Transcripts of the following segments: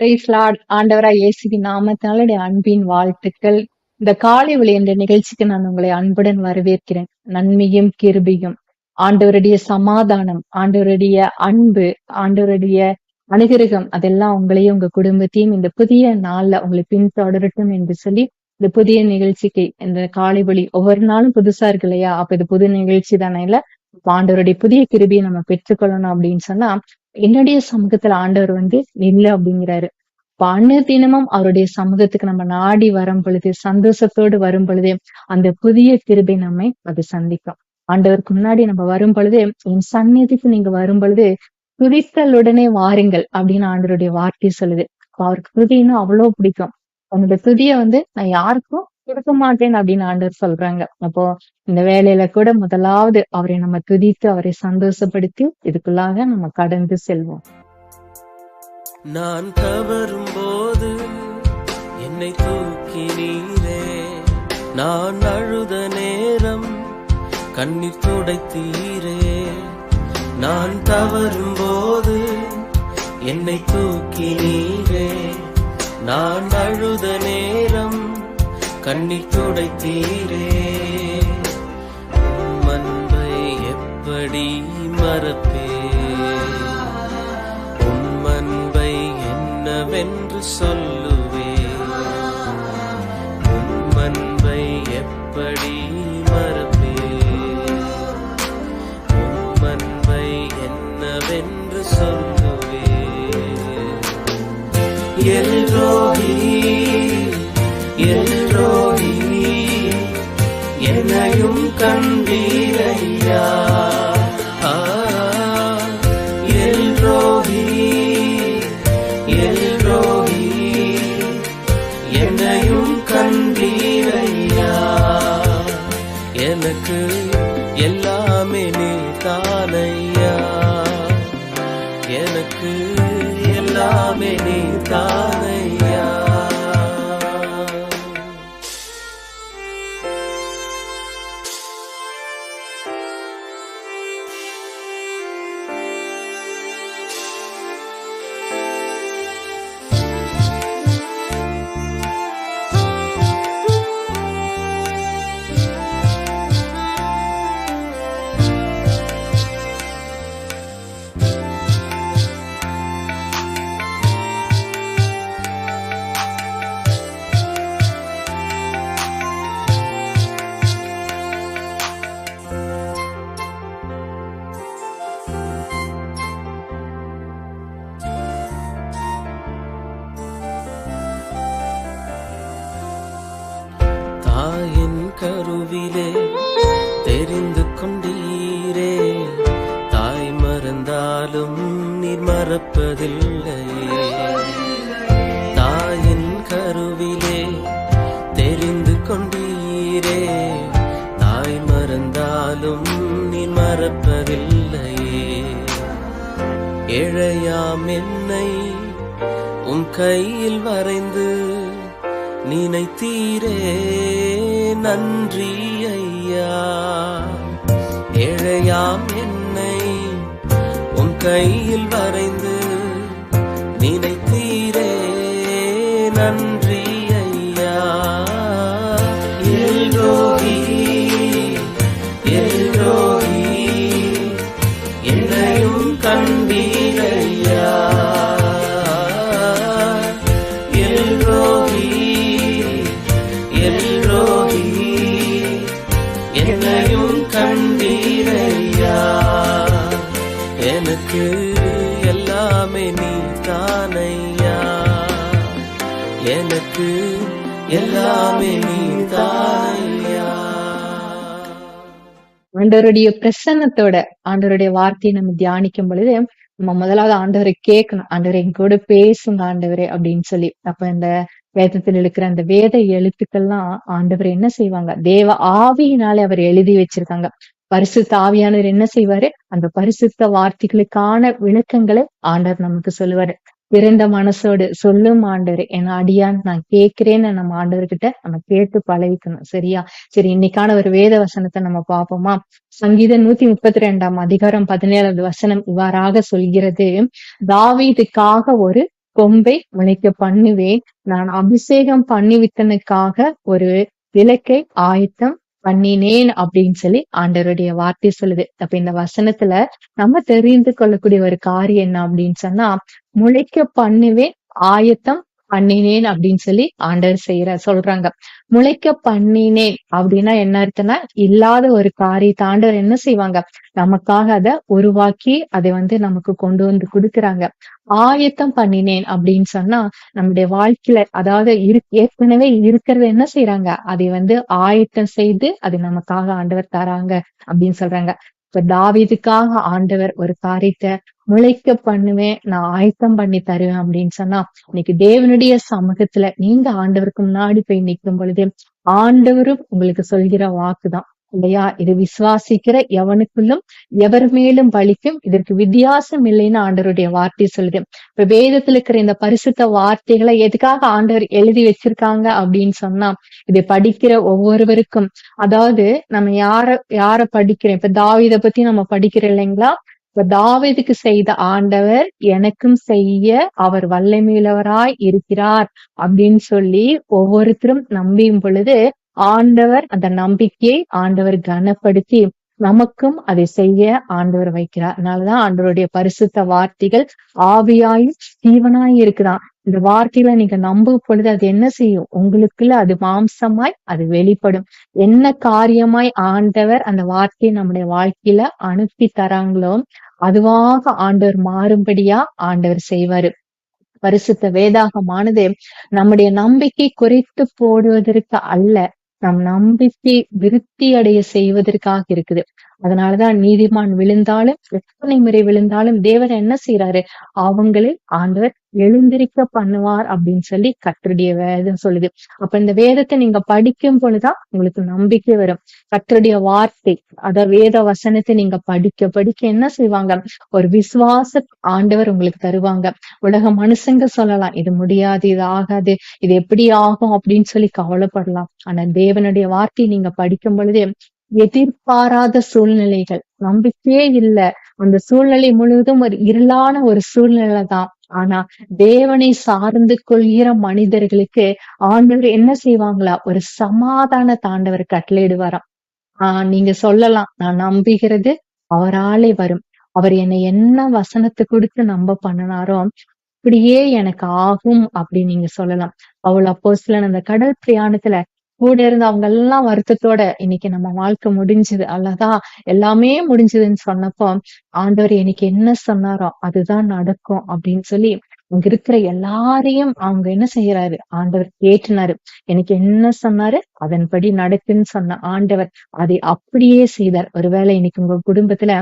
ஆண்டவரா இயேசுவி நாமத்தினாலுடைய அன்பின் வாழ்த்துக்கள். இந்த காலை ஒளி என்ற நிகழ்ச்சிக்கு நான் உங்களை அன்புடன் வரவேற்கிறேன். நன்மையும் கிருபியும். ஆண்டவருடைய சமாதானம் ஆண்டவருடைய அன்பு ஆண்டவருடைய அனுகிரகம் அதெல்லாம் உங்களையும் உங்க குடும்பத்தையும் இந்த புதிய நாள்ல உங்களை பின்தொடரட்டும் என்று சொல்லி இந்த புதிய நிகழ்ச்சிக்கு இந்த காலை ஒளி ஒவ்வொரு நாளும் புதுசா இருக்கு இல்லையா? அப்ப இது புது நிகழ்ச்சி தானே இல்ல? ஆண்டவருடைய புதிய கிருபியை நம்ம பெற்றுக்கொள்ளணும் அப்படின்னு சொன்னா என்னுடைய சமூகத்துல ஆண்டவர் வந்து நில்லு அப்படிங்கிறாரு. இப்ப தினமும் அவருடைய சமூகத்துக்கு நம்ம நாடி வரும் பொழுது சந்தோஷத்தோடு வரும் பொழுது அந்த புதிய கிருபை நம்மை அது சந்திக்கும். ஆண்டவருக்கு முன்னாடி நம்ம வரும் பொழுது என் சந்நிதிக்கு நீங்க வரும் பொழுது துதித்தலுடனே வாருங்கள் அப்படின்னு ஆண்டவருடைய வார்த்தை சொல்லுது. அவருக்கு துதின்னா அவ்வளவு பிடிக்கும். அவனுடைய துதிய வந்து நான் யாருக்கும் கொடுக்க மாட்டேன் அப்படின்னு ஆண்டவர் சொல்றாங்க. அப்போ இந்த வேலையில கூட முதலாவது அவரை நம்ம துதித்து அவரை சந்தோஷப்படுத்தி இதுக்குள்ளாக நம்ம கடந்து செல்வோம். நான் தவறும் போது என்னை தூக்கி நீரே நான் அழுத நேரம் கண்ணீர் துடைத்தீரே. நான் தவறும் போது என்னை தூக்கி நீரே நான் அழுத நேரம் கண்ணீர் துடைத்தீரே அன்பை எப்படி மறப்பே? உம் அன்பை என்னவென்று சொல்ல. தானையா எனக்கு எல்லாமே நீ தான் நீர் தாயின் கருவிலே தெரிந்து கொண்டீரே. தாய் மறந்தாலும் நீ மறப்பதில்லை இழையாம் என்னை உன் கையில் வரைந்து நினைத்தீரே. நன்றி. கையில் வரைந்து எனக்கு எல்லாமே ஆண்டவருடைய பிரசன்னத்தோட ஆண்டவருடைய வார்த்தையை நம்ம தியானிக்கும் பொழுது நம்ம முதலாவது ஆண்டவரை கேட்கணும். ஆண்டவரை எங்க கூட பேசுங்க ஆண்டவரே அப்படின்னு சொல்லி. அப்ப இந்த வேதத்தில் இருக்கிற அந்த வேத எழுத்துக்கள்லாம் ஆண்டவர் என்ன செய்வாங்க? தேவ ஆவியினாலே அவர் எழுதி வச்சிருக்காங்க. பரிசுத்த ஆவியானவர் என்ன செய்வாரு? அந்த பரிசுத்த வார்த்தைகளுக்கான விளக்கங்களை ஆண்டவர் நமக்கு சொல்லுவாரு. திறந்த மனசோடு சொல்லும் ஆண்டவர் என் அடியான் நான் கேட்கிறேன்னு நம்ம ஆண்டவர்கிட்ட நம்ம கேட்டு பழகிக்கணும். சரியா? சரி இன்னைக்கான ஒரு வேத வசனத்தை நம்ம பார்ப்போமா? சங்கீதம் நூத்தி முப்பத்தி ரெண்டாம் அதிகாரம் பதினேழாவது வசனம் இவ்வாறாக சொல்கிறது தாவீதுக்காக ஒரு கொம்பை முளைக்க பண்ணுவேன். நான் அபிஷேகம் பண்ணிவித்தனுக்காக ஒரு விளக்கை ஆயத்தம் பண்ணினேன் அப்படின்னு சொல்லி ஆண்டவருடைய வார்த்தை சொல்லுது. அப்ப இந்த வசனத்துல நம்ம தெரிந்து கொள்ளக்கூடிய ஒரு காரியம் என்ன அப்படின்னு சொன்னா முளைக்க பண்ணுவேன் ஆயத்தம் பண்ணினேன் அப்படின்னு சொல்லி ஆண்டவர் செய்யற சொல்றாங்க. முளைக்க பண்ணினேன் அப்படின்னா என்ன அர்த்தம்னா இல்லாத ஒரு காரியத்தை ஆண்டவர் என்ன செய்வாங்க? நமக்காக அதை உருவாக்கி அதை வந்து நமக்கு கொண்டு வந்து கொடுக்குறாங்க. ஆயத்தம் பண்ணினேன் அப்படின்னு சொன்னா நம்முடைய வாழ்க்கையில அதாவது இரு ஏற்கனவே இருக்கிறத என்ன செய்யறாங்க அதை வந்து ஆயத்தம் செய்து அது நமக்காக ஆண்டவர் தராங்க அப்படின்னு சொல்றாங்க. இப்ப தாவிதுக்காக ஆண்டவர் ஒரு காரியத்தை முளைக்க பண்ணுவேன் நான் ஆயத்தம் பண்ணி தருவேன் அப்படின்னு சொன்னா இன்னைக்கு தேவனுடைய சமூகத்துல நீங்க ஆண்டவருக்கு முன்னாடி போய் நிற்கும் பொழுது ஆண்டவரும் உங்களுக்கு சொல்கிற வாக்குதான். இல்லையா? இது விசுவாசிக்கிற எவனுக்குள்ளும் எவர் மேலும் பலிக்கும் இதற்கு வித்தியாசம் இல்லைன்னு ஆண்டவருடைய வார்த்தை சொல்லுது. இப்ப வேதத்துல இருக்கிற இந்த பரிசுத்த வார்த்தைகளை எதுக்காக ஆண்டவர் எழுதி வச்சிருக்காங்க அப்படின்னு சொன்னா இதை படிக்கிற ஒவ்வொருவருக்கும் அதாவது நம்ம யார யார படிக்கிறோம்? இப்ப தாவித பத்தி நம்ம படிக்கிறோம் இல்லைங்களா? தாவீதுக்கு செய்த ஆண்டவர் எனக்கும் செய்ய அவர் வல்லமையுள்ளவராய் இருக்கிறார் அப்படின்னு சொல்லி ஒவ்வொருத்தரும் நம்பியும் பொழுது ஆண்டவர் அந்த நம்பிக்கையை ஆண்டவர் கனப்படுத்தி நமக்கும் அதை செய்ய ஆண்டவர் வைக்கிறார். அதனாலதான் ஆண்டவருடைய பரிசுத்த வார்த்தைகள் ஆவியாயும் ஜீவனாய் இருக்குதான். இந்த வார்த்தையில நீங்க நம்பும் பொழுது அது என்ன செய்யும்? உங்களுக்குள்ள அது மாம்சமாய் அது வெளிப்படும். என்ன காரியமாய் ஆண்டவர் அந்த வார்த்தையை நம்முடைய வாழ்க்கையில அனுப்பி தராங்களோ அதுவாக ஆண்டவர் மாறும்படியா ஆண்டவர் செய்வாரு. பரிசுத்த வேதாகமானது நம்முடைய நம்பிக்கை குறைத்து போடுவதற்கு அல்ல நம் நம்பிக்கை விருத்தி அடைய செய்வதற்காக இருக்குது. அதனாலதான் நீதிமான் விழுந்தாலும் எத்தனை முறை விழுந்தாலும் தேவர் என்ன செய்யறாரு அவங்களே ஆண்டவர் எழுந்திருக்க பண்ணுவார் அப்படின்னு சொல்லி கத்தருடைய வேதம் சொல்லுது. அப்ப இந்த வேதத்தை நீங்க படிக்கும் பொழுதுதான் உங்களுக்கு நம்பிக்கை வரும். கத்தருடைய வார்த்தை அத வேத வசனத்தை நீங்க படிக்க படிக்க என்ன செய்வாங்க? ஒரு விசுவாச ஆண்டவர் உங்களுக்கு தருவாங்க. உலக மனுஷங்க சொல்லலாம் இது முடியாது இது ஆகாது இது எப்படி ஆகும் அப்படின்னு சொல்லி கவலைப்படலாம். ஆனா தேவனுடைய வார்த்தை நீங்க படிக்கும் பொழுதே எதிர்பாராத சூழ்நிலைகள். நம்பிக்கையே இல்ல. அந்த சூழ்நிலை முழுவதும் ஒரு இருளான ஒரு சூழ்நிலை தான். ஆனா தேவனை சார்ந்து கொள்கிற மனிதர்களுக்கு ஆண்டவர் என்ன செய்வாங்களா? ஒரு சமாதான தாண்டவர் கட்டளையிடுவாராம். ஆஹ் நீங்க சொல்லலாம். நான் நம்புகிறது அவராலே வரும். அவர் என்னை என்ன வசனத்தை கொடுத்து நம்ப பண்ணினாரோ அப்படியே எனக்கு ஆகும் அப்படின்னு நீங்க சொல்லலாம். அவள் அப்போ சில அந்த கடல் பிரயாணத்துல கூட இருந்து அவங்க எல்லாம் வருத்தத்தோட இன்னைக்கு நம்ம வாழ்க்கை முடிஞ்சது. அல்லதா எல்லாமே முடிஞ்சதுன்னு சொன்னப்போ ஆண்டவர் எனக்கு என்ன சொன்னாரோ அதுதான் நடக்கும் அப்படின்னு சொல்லி இங்க இருக்கிற எல்லாரையும் அவங்க என்ன செய்யறாரு ஆண்டவர் கேட்டுனாரு எனக்கு என்ன சொன்னாரு? அதன்படி நடக்குன்னு சொன்ன ஆண்டவர் அதை அப்படியே செய்தார். ஒருவேளை இன்னைக்கு உங்க குடும்பத்துல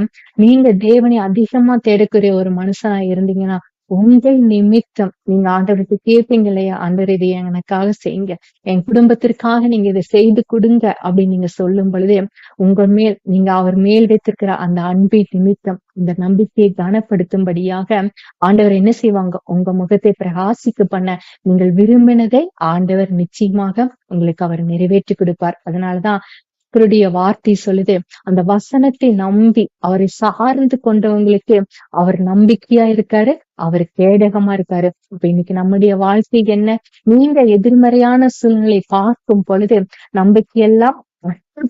நீங்க தேவனை அதிகமா தேடக்கூடிய ஒரு மனுஷனா இருந்தீங்கன்னா உங்கள் நிமித்தம் நீங்க ஆண்டவருக்கு கேட்பீங்க இல்லையா ஆண்டவர் இதை எனக்காக செய்யுங்க. என் குடும்பத்திற்காக நீங்க இதை செய்து கொடுங்க அப்படின்னு நீங்க சொல்லும் பொழுதே உங்க மேல் நீங்க அவர் மேல் வைத்திருக்கிற அந்த அன்பின் நிமித்தம் இந்த நம்பிக்கையை கனப்படுத்தும்படியாக ஆண்டவர் என்ன செய்வாங்க? உங்க முகத்தை பிரகாசிக்க பண்ண நீங்கள் விரும்பினதை ஆண்டவர் நிச்சயமாக உங்களுக்கு அவர் நிறைவேற்றி கொடுப்பார். அதனாலதான் கர்த்தருடைய வார்த்தை சொல்லுது. அந்த வசனத்தை நம்பி அவரை சார்ந்து கொண்டவங்களுக்கு அவர் நம்பிக்கையா இருக்காரு அவர் கேடகமா இருக்காரு. இப்ப இன்னைக்கு நம்முடைய வாழ்க்கை என்ன? நீங்க எதிர்மறையான சூழ்நிலை பார்க்கும் பொழுது நம்பிக்கையெல்லாம்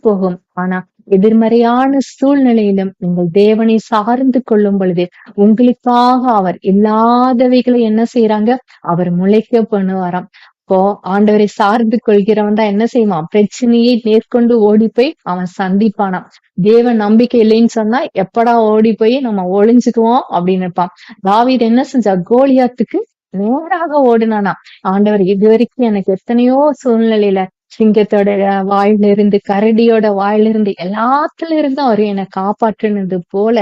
போகும். ஆனா எதிர்மறையான சூழ்நிலையிலும் நீங்கள் தேவனை சார்ந்து கொள்ளும் பொழுது உங்களுக்காக அவர் இல்லாதவைகளை என்ன செய்யறாங்க அவர் முளைக்க பண்ணுவாராம். இப்போ ஆண்டவரை சார்ந்து கொள்கிறவன் தான் என்ன செய்வான்? பிரச்சனையை மேற்கொண்டு ஓடி போய் அவன் சந்திப்பானாம். தேவ நம்பிக்கை இல்லைன்னு சொன்னா எப்படா ஓடி போய் நம்ம ஒளிஞ்சுக்குவோம் அப்படின்னு இருப்பான். தாவீது என்ன செஞ்சா கோலியாத்துக்கு நேராக ஓடுனானா ஆண்டவர் இது வரைக்கும் எனக்கு எத்தனையோ சூழ்நிலையில சிங்கத்தோட வாயில இருந்து கரடியோட வாயிலிருந்து எல்லாத்துல இருந்தும் அவர் என்னை காப்பாற்றினது போல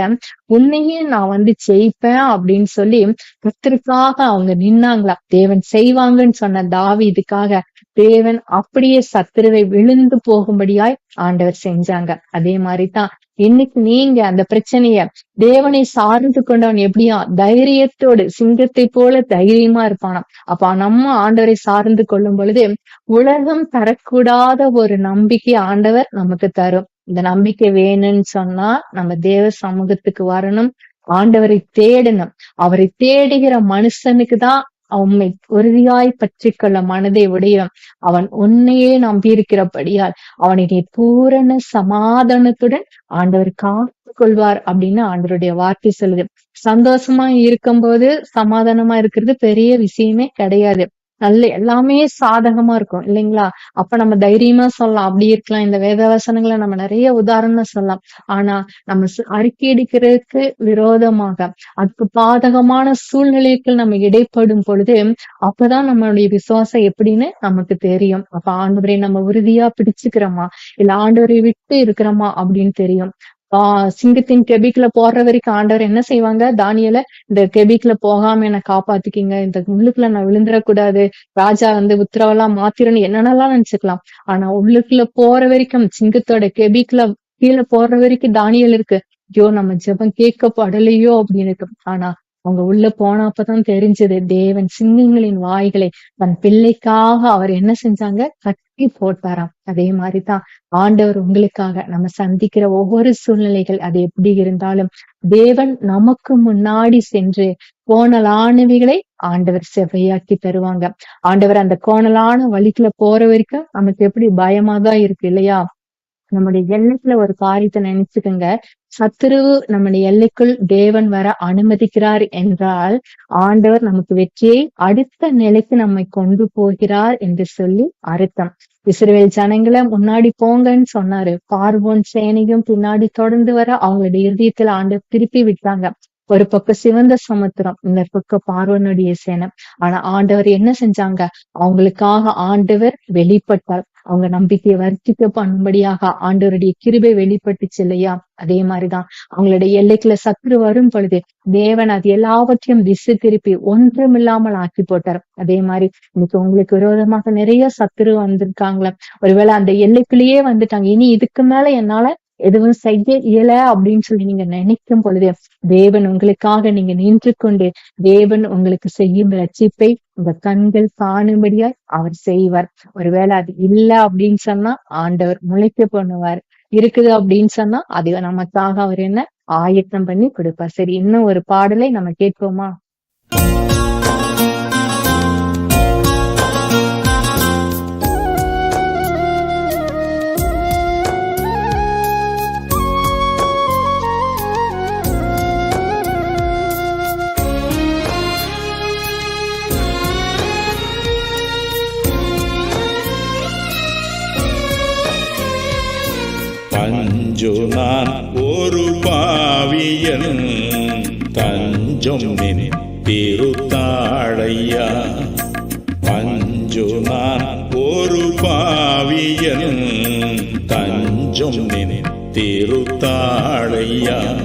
உன்னையே நான் வந்து ஜெயிப்பேன் அப்படின்னு சொல்லி கத்திற்காக அவங்க நின்னாங்களா? தேவன் செய்வாங்கன்னு சொன்ன தாவி இதுக்காக தேவன் அப்படியே சத்துருவை விழுந்து போகும்படியாய் ஆண்டவர் செஞ்சாங்க. அதே மாதிரிதான் இன்னைக்கு நீங்க அந்த பிரச்சனைய தேவனை சார்ந்து கொண்டவன் எப்படியா? தைரியத்தோடு சிங்கத்தை போல தைரியமா இருப்பானாம். அப்ப நம்ம ஆண்டவரை சார்ந்து கொள்ளும் பொழுது உலகம் தரக்கூடாத ஒரு நம்பிக்கை ஆண்டவர் நமக்கு தரும். இந்த நம்பிக்கை வேணும்னு சொன்னா நம்ம தேவ சமூகத்துக்கு வரணும். ஆண்டவரை தேடணும். அவரை தேடுகிற மனுஷனுக்கு தான் உம்மை உறுதியாய் பற்றிக்கொள்ள மனதை உடையவன். அவன் உன்னையே நம்பியிருக்கிறபடியால் அவனை நீ பூரண சமாதானத்துடன் ஆண்டவர் காத்து கொள்வார் அப்படின்னு ஆண்டவருடைய வார்த்தை சொல்லுது. சந்தோஷமா இருக்கும்போது சமாதானமா இருக்கிறது பெரிய விஷயமே கிடையாது. நல்ல எல்லாமே சாதகமா இருக்கும் இல்லைங்களா? அப்ப நம்ம தைரியமா சொல்லலாம். அப்படி இருக்கலாம். இந்த வேத வசனங்களை நம்ம நிறைய உதாரணம் சொல்லலாம். ஆனா நம்ம சு- அறிக்கையடிக்கிறதுக்கு விரோதமாக அதுக்கு பாதகமான சூழ்நிலைக்கு நம்ம இடைப்படும் பொழுது அப்பதான் நம்மளுடைய விசுவாசம் எப்படின்னு நமக்கு தெரியும். அப்ப ஆண்டவரை நம்ம உறுதியா பிடிச்சுக்கிறோமா? இல்ல ஆண்டவரை விட்டு இருக்கிறோமா அப்படின்னு தெரியும். ஆஹ் சிங்கத்தின் கெபிக்ல போடுற வரைக்கும் ஆண்டவர் என்ன செய்வாங்க? தானியல இந்த கெபிக்ல போகாம என்னை காப்பாத்திக்கிங்க. இந்த உள்ளுக்குல நான் விழுந்துடக்கூடாது. ராஜா வந்து உத்தரவெல்லாம் மாத்திரன்னு என்னென்னலாம் நினைச்சுக்கலாம். ஆனா உள்ளுக்குள்ள போற வரைக்கும் சிங்கத்தோட கெபிக்ல கீழே போற வரைக்கும் தானியல் இருக்கு. ஐயோ நம்ம ஜெபம் கேட்கப்படலையோ அப்படின்னு இருக்கு. ஆனா அவங்க உள்ள போனப்பதான் தெரிஞ்சது தேவன் சிங்கங்களின் வாய்களை தன் பிள்ளைக்காக அவர் என்ன செஞ்சாங்க? கட்டி போட்டாராம். அதே மாதிரிதான் ஆண்டவர் உங்களுக்காக நம்ம சந்திக்கிற ஒவ்வொரு சூழ்நிலைகள் அது எப்படி இருந்தாலும் தேவன் நமக்கு முன்னாடி சென்று கோணலானவைகளை ஆண்டவர் செவ்வையாக்கி தருவாங்க. ஆண்டவர் அந்த கோணலான வழிக்குள்ள போற வரைக்கும் நமக்கு எப்படி பயமா தான் இருக்கு இல்லையா? நம்முடைய எண்ணத்துல ஒரு காரியத்தை நினைச்சுக்கோங்க. சத்துருவு நம்முடைய எல்லைக்குள் தேவன் வர அனுமதிக்கிறார் என்றால் ஆண்டவர் நமக்கு வெற்றியை அடுத்த நிலைக்கு நம்மை கொண்டு போகிறார் என்று சொல்லி அர்த்தம். இஸ்ரேல் ஜனங்களை முன்னாடி போங்கன்னு சொன்னாரு. பார்வோன் சேனையும் பின்னாடி தொடர்ந்து வர அவங்களுடைய இருதயத்துல ஆண்டவர் திருப்பி விட்டாங்க. ஒரு பக்கம் சிவந்த சமுத்திரம் இந்த பக்கம் பார்வனுடைய சேனம் ஆனா ஆண்டவர் என்ன செஞ்சாங்க? அவங்களுக்காக ஆண்டவர் வெளிப்பட்டார். அவங்க நம்பிக்கையை வர்த்திக்க பண்ணும்படியாக ஆண்டவருடைய கிருபை வெளிப்பட்டுச்சு இல்லையா அதே மாதிரிதான். அவங்களுடைய எல்லைக்குள்ள சத்துரு வரும் பொழுது தேவன் அது எல்லாவற்றையும் திசை திருப்பி ஒன்றும் இல்லாமல் ஆக்கி போட்டார். அதே மாதிரி இன்னைக்கு உங்களுக்கு விரோதமாக நிறைய சத்துரு வந்திருக்காங்களே? ஒருவேளை அந்த எல்லைக்குள்ளேயே வந்துட்டாங்க. இனி இதுக்கு மேல என்னால எதுவும் செய்ய இயல அப்படின்னு சொல்லி நீங்க நினைக்கும் பொழுது தேவன் உங்களுக்காக நீங்க நின்று கொண்டு தேவன் உங்களுக்கு செய்யும் ரட்சிப்பை உங்க கண்கள் காணும்படியாய் அவர் செய்வார். ஒருவேளை அது இல்ல அப்படின்னு சொன்னா ஆண்டவர் முளைக்க பண்ணுவார். இருக்குது அப்படின்னு சொன்னா அது நமக்காக அவர் என்ன ஆயத்தம் பண்ணி கொடுப்பார். சரி இன்னும் ஒரு பாடலை நம்ம கேட்போமா? பஞ்சு நான் ஒரு பாவியன். தஞ்சம் நின் திருத்தாழையா. பஞ்சு நான் ஒரு பாவியன். தஞ்சம் நின் திருத்தாழையா.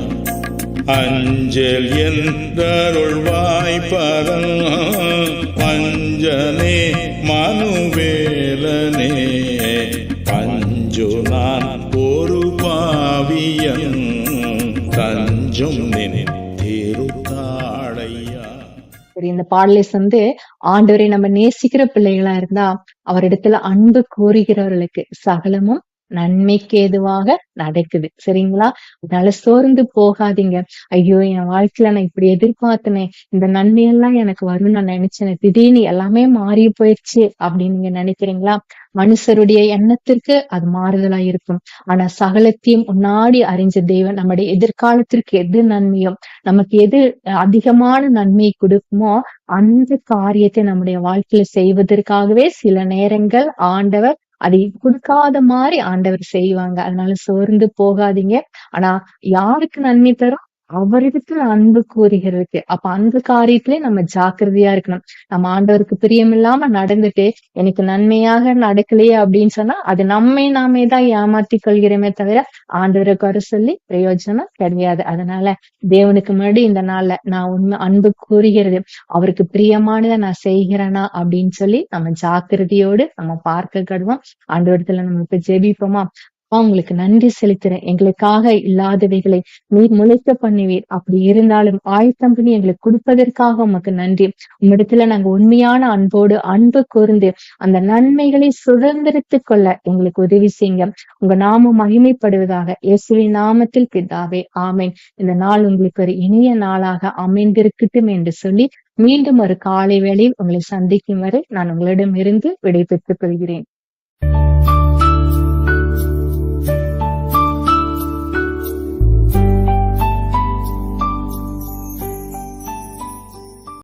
அஞ்சல் என்றருள்வாய் பரன் பஞ்சனே மனுவேல் அந்த பாடலை வந்து ஆண்டவரை நம்ம நேசிக்கிற பிள்ளைகளா இருந்தா அவரிடத்துல அன்பு கூறுகிறவர்களுக்கு சகலமும் நன்மைக்கு எதுவாக நடக்குது. சரிங்களா? அதனால சோர்ந்து போகாதீங்க. ஐயோ என் வாழ்க்கையில நான் இப்படி எதிர்பார்த்தனேன் இந்த நன்மையெல்லாம் எனக்கு வரும்னு நான் நினைச்சேன். திடீர்னு எல்லாமே மாறி போயிடுச்சு அப்படின்னு நீங்க நினைக்கிறீங்களா? மனுஷருடைய எண்ணத்திற்கு அது மாறுதலா இருக்கும். ஆனா சகலத்தையும் முன்னாடி அறிஞ்ச தேவன் நம்முடைய எதிர்காலத்திற்கு எது நன்மையோ நமக்கு எது அதிகமான நன்மை கொடுக்குமோ அந்த காரியத்தை நம்முடைய வாழ்க்கையில செய்வதற்காகவே சில நேரங்கள் ஆண்டவர் அதை கொடுக்காத மாதிரி ஆண்டவர் செய்வாங்க. அதனால சோர்ந்து போகாதீங்க. ஆனா யாருக்கு நன்மை தரும்? அவரிடத்துல அன்பு கூறுகிறதுக்கு அப்ப அந்த காரியத்திலே நம்ம ஜாக்கிரதையா இருக்கணும். நம்ம ஆண்டவருக்கு பிரியமில்லாம நடந்துட்டு எனக்கு நன்மையாக நடக்கலையே அப்படின்னு சொன்னா அது நம்மை நாமே தான் ஏமாத்தி கொள்கிறோமே தவிர ஆண்டவரை குறை சொல்லி பிரயோஜனம் கிடையாது. அதனால தேவனுக்கு முன்னாடி இந்த நாள்ல நான் உண்மை அன்பு கூறுகிறது. அவருக்கு பிரியமானதை நான் செய்கிறேனா அப்படின்னு சொல்லி நம்ம ஜாக்கிரதையோடு நம்ம பார்க்க கடுவோம். ஆண்டவரத்துல நம்ம இப்ப ஜெபிப்போமா? உங்களுக்கு நன்றி செலுத்துறேன். எங்களுக்காக இல்லாதவைகளை நீர் முளைக்க பண்ணுவீர். அப்படி இருந்தாலும் ஆயத்தம் பண்ணி எங்களுக்கு கொடுப்பதற்காக உமக்கு நன்றி. உம்மிடத்துல நாங்க உண்மையான அன்போடு அன்பு கூர்ந்து அந்த நன்மைகளை சுதந்திரித்துக் கொள்ள எங்களுக்கு உதவி செய்யுங்க. உங்க நாமம் மகிமைப்படுவதாக இயேசுவின் நாமத்தில் பிதாவே ஆமேன். இந்த நாள் உங்களுக்கு ஒரு இனிய நாளாக அமைந்திருக்கட்டும் என்று சொல்லி மீண்டும் ஒரு காலை வேளையில் உங்களை சந்திக்கும் வரை நான் உங்களிடமிருந்து விடை பெற்றுக் கொள்கிறேன்.